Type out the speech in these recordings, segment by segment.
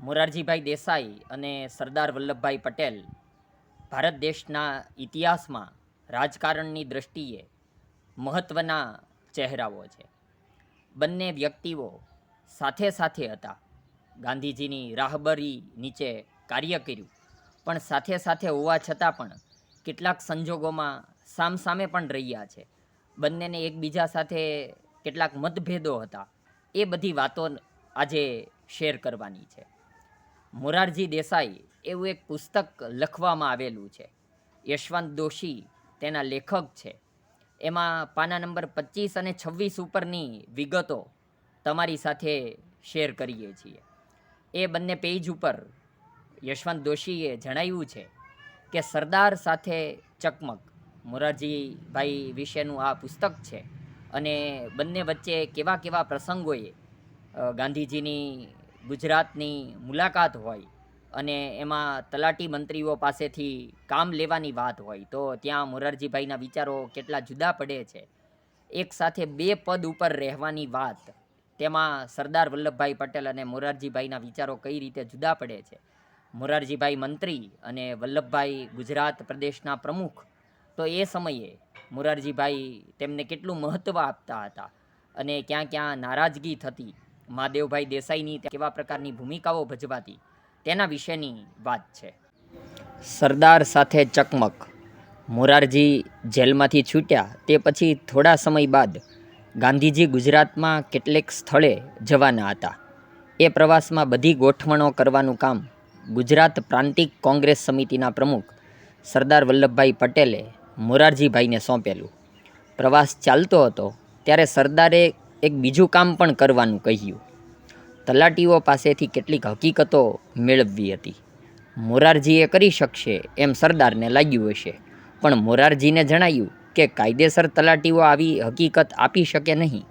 મોરારજીભાઈ દેસાઈ અને સરદાર વલ્લભભાઈ પટેલ ભારત દેશના ઇતિહાસમાં રાજકારણની દૃષ્ટિએ મહત્ત્વના ચહેરાઓ છે. બંને વ્યક્તિઓ સાથે સાથે હતા. ગાંધીજીની રાહબરી નીચે કાર્ય કર્યું. પણ સાથે સાથે હોવા છતાં પણ કેટલાક સંજોગોમાં સામસામે પણ રહ્યા છે. બંનેને એકબીજા સાથે કેટલાક મતભેદો હતા. એ બધી વાતો આજે શેર કરવાની છે. મોરારજી દેસાઈ એવું એક પુસ્તક લખવામાં આવેલું છે. યશવંત દોશી તેના લેખક છે. એમાં પાના નંબર પચીસ અને છવ્વીસ ઉપરની વિગતો તમારી સાથે શેર કરીએ છીએ. એ બંને પેજ ઉપર યશવંત દોશીએ જણાવ્યું છે કે સરદાર સાથે ચકમક. મોરારજીભાઈ વિશેનું આ પુસ્તક છે અને બંને વચ્ચે કેવા કેવા પ્રસંગોએ ગાંધીજીની ગુજરાતની મુલાકાત હોય અને એમાં તલાટી મંત્રીઓ પાસેથી કામ લેવાની વાત હોય, તો ત્યાં મોરારજીભાઈના વિચારો કેટલા જુદા પડે છે. એક સાથે બે પદ ઉપર રહેવાની વાત, તેમાં સરદાર વલ્લભભાઈ પટેલ અને મોરારજીભાઈના વિચારો કઈ રીતે જુદા પડે છે. મોરારજીભાઈ મંત્રી અને વલ્લભભાઈ ગુજરાત પ્રદેશના પ્રમુખ, તો એ સમયે મોરારજીભાઈ તેમને કેટલું મહત્ત્વ આપતા હતા અને ક્યાં ક્યાં નારાજગી થતી મહાદેવભાઈ દેસાઈની કેવા પ્રકારની ભૂમિકાઓ ભજવાતી તેના વિશેની વાત છે. સરદાર સાથે ચકમક. મોરારજી જેલમાંથી છૂટ્યા તે પછી થોડા સમય બાદ ગાંધીજી ગુજરાતમાં કેટલેક સ્થળે જવાના હતા. એ પ્રવાસમાં બધી ગોઠવણો કરવાનું કામ ગુજરાત પ્રાંતિક કોંગ્રેસ સમિતિના પ્રમુખ સરદાર વલ્લભભાઈ પટેલે મોરારજીભાઈને સોંપેલું. પ્રવાસ ચાલતો હતો ત્યારે સરદારે એક બીજું કામ પણ કરવાનું કહ્યું. તલાટીઓ પાસેથી કેટલીક હકીકતો મેળવવી હતી. મોરારજીએ કરી શકશે એમ સરદારને લાગ્યું હશે. પણ મોરારજીને જણાયું કે કાયદેસર તલાટીઓ આવી હકીકત આપી શકે નહીં.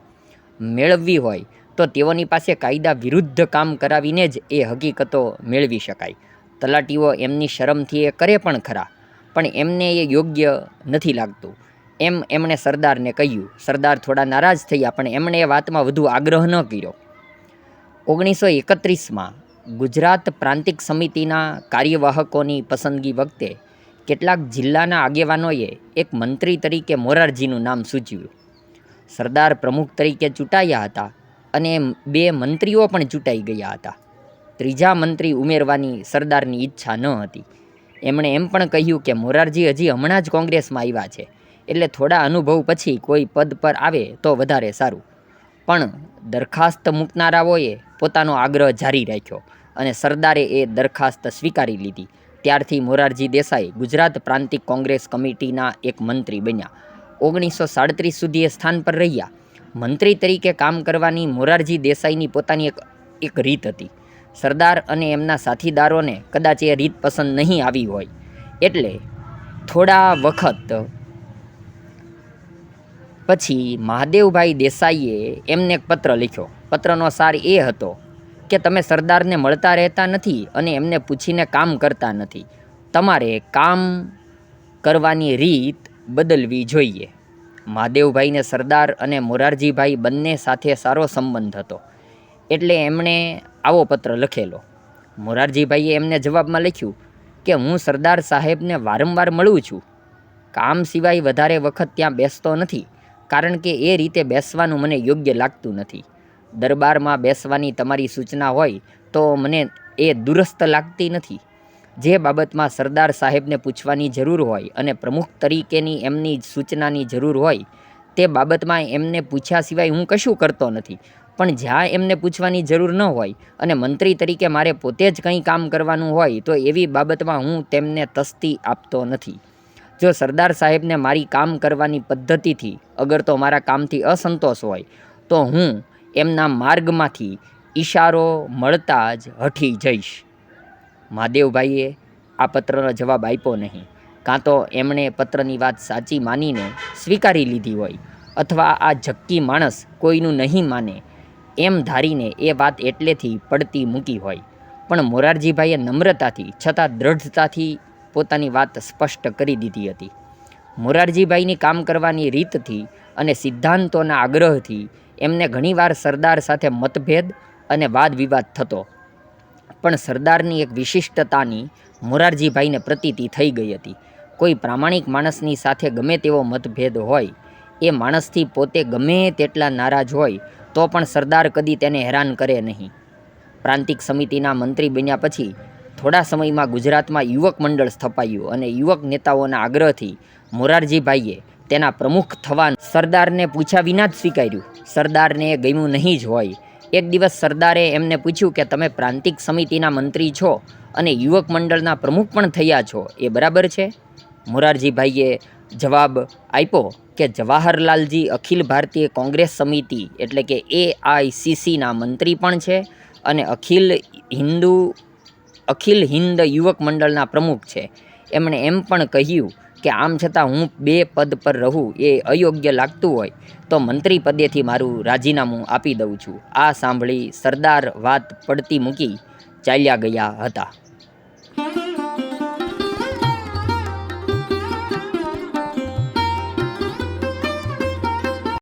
મેળવવી હોય તો તેઓની પાસે કાયદા વિરુદ્ધ કામ કરાવીને જ એ હકીકતો મેળવી શકાય. તલાટીઓ એમની શરમથી એ કરે પણ ખરા, પણ એમને એ યોગ્ય નથી લાગતું. એમ એમણે સરદારને કહ્યું, સરદાર થોડા નારાજ થયા, પણ એમણે એ વાતમાં વધુ આગ્રહ ન કર્યો. ઓગણીસો એકત્રીસમાં ગુજરાત પ્રાંતિક સમિતિના કાર્યવાહકોની પસંદગી વખતે કેટલાક જિલ્લાના આગેવાનોએ એક મંત્રી તરીકે મોરારજીનું નામ સૂચવ્યું. સરદાર પ્રમુખ તરીકે ચૂંટાયા હતા અને બે મંત્રીઓ પણ ચૂંટાઈ ગયા હતા. ત્રીજા મંત્રી ઉમેરવાની સરદારની ઈચ્છા ન હતી. એમણે એમ પણ કહ્યું કે મોરારજી હજી હમણાં જ કોંગ્રેસમાં આવ્યા છે. એટલે થોડા અનુભવ પછી કોઈ પદ પર આવે તો વધારે સારું. પણ દરખાસ્ત મૂકનારાઓએ પોતાનો આગ્રહ જારી રાખ્યો અને સરદારે એ દરખાસ્ત સ્વીકારી લીધી. ત્યારથી મોરારજી દેસાઈ ગુજરાત પ્રાંતિક કોંગ્રેસ કમિટીના એક મંત્રી બન્યા. ઓગણીસો સાડત્રીસ સુધી એ સ્થાન પર રહ્યા. મંત્રી તરીકે કામ કરવાની મોરારજી દેસાઈની પોતાની એક એક રીત હતી. સરદાર અને એમના સાથીદારોને કદાચ એ રીત પસંદ નહીં આવી હોય. એટલે થોડા વખત પછી મહાદેવભાઈ દેસાઈએ એમને એક પત્ર લખ્યો. પત્રનો સાર એ હતો કે તમે સરદારને મળતા રહેતા નથી અને એમને પૂછીને કામ કરતા નથી. તમારે કામ કરવાની રીત બદલવી જોઈએ. મહાદેવભાઈને સરદાર અને મોરારજીભાઈ બંને સાથે સારો સંબંધ હતો. એટલે એમણે આવો પત્ર લખેલો. મોરારજીભાઈએ એમને જવાબમાં લખ્યું કે હું સરદાર સાહેબને વારંવાર મળું છું. કામ સિવાય વધારે વખત ત્યાં બેસતો નથી. કારણ કે એ રીતે બેસવાનું મને યોગ્ય લાગતું નથી. દરબારમાં બેસવાની તમારી સૂચના હોય તો મને એ દુરસ્ત લાગતી નથી. જે બાબતમાં સરદાર સાહેબને પૂછવાની જરૂર હોય અને પ્રમુખ તરીકેની એમની સૂચનાની જરૂર હોય, તે બાબતમાં એમને પૂછ્યા સિવાય હું કશું કરતો નથી. પણ જ્યાં એમને પૂછવાની જરૂર ન હોય અને મંત્રી તરીકે મારે પોતે જ કંઈ કામ કરવાનું હોય તો એવી બાબતમાં હું તેમને તસ્તી આપતો નથી. જો સરદાર સાહેબને મારી કામ કરવાની પદ્ધતિથી અગર તો મારા કામથી અસંતોષ હોય, તો હું એમના માર્ગમાંથી ઈશારો મળતા જ હઠી જઈશ. મહાદેવભાઈએ આ પત્રનો જવાબ આપ્યો નહીં. કાં તો એમણે પત્રની વાત સાચી માનીને સ્વીકારી લીધી હોય, અથવા આ જક્કી માણસ કોઈનું નહીં માને, એમ ધારીને એ વાત એટલેથી પડતી મૂકી હોય. પણ મોરારજીભાઈએ નમ્રતાથી છતાં દ્રઢતાથી પોતાની વાત સ્પષ્ટ કરી દીધી હતી. મોરારજીભાઈની કામ કરવાની રીતથી અને સિદ્ધાંતોના આગ્રહથી એમને ઘણીવાર સરદાર સાથે મતભેદ અને વાદ વિવાદ થતો. પણ સરદારની એક વિશિષ્ટતાની મોરારજીભાઈને પ્રતીતિ થઈ ગઈ હતી. કોઈ પ્રામાણિક માણસની સાથે ગમે તેવો મતભેદ હોય, એ માણસથી પોતે ગમે તેટલા નારાજ હોય, તો પણ સરદાર કદી તેને હેરાન કરે નહીં. પ્રાંતિક સમિતિના મંત્રી બન્યા પછી થોડા સમયમાં ગુજરાતમાં યુવક મંડળ સ્થપાયું અને યુવક નેતાઓના આગ્રહથી મોરારજીભાઈએ તેના પ્રમુખ થવા સરદારને પૂછ્યા વિના જ સ્વીકાર્યું. સરદારને એ ગમ્યું નહીં જ હોય. એક દિવસ સરદારે એમને પૂછ્યું કે, તમે પ્રાંતિક સમિતિના મંત્રી છો અને યુવક મંડળના પ્રમુખ પણ થયા છો. એ બરાબર છે? મોરારજીભાઈએ જવાબ આપ્યો કે, જવાહરલાલજી અખિલ ભારતીય કોંગ્રેસ સમિતિ એટલે કે એ આઈસીસીના મંત્રી પણ છે અને અખિલ હિન્દુ અખિલ હિન્દ યુવક મંડળના પ્રમુખ છે. એમણે એમ પણ કહ્યું કે, આમ છતાં હું બે પદ પર રહું, એ અયોગ્ય લાગતું હોય, તો મંત્રી પદેથી મારું રાજીનામું આપી દઉં છું. આ સાંભળી સરદાર વાત પડતી મૂકી ચાલ્યા ગયા હતા.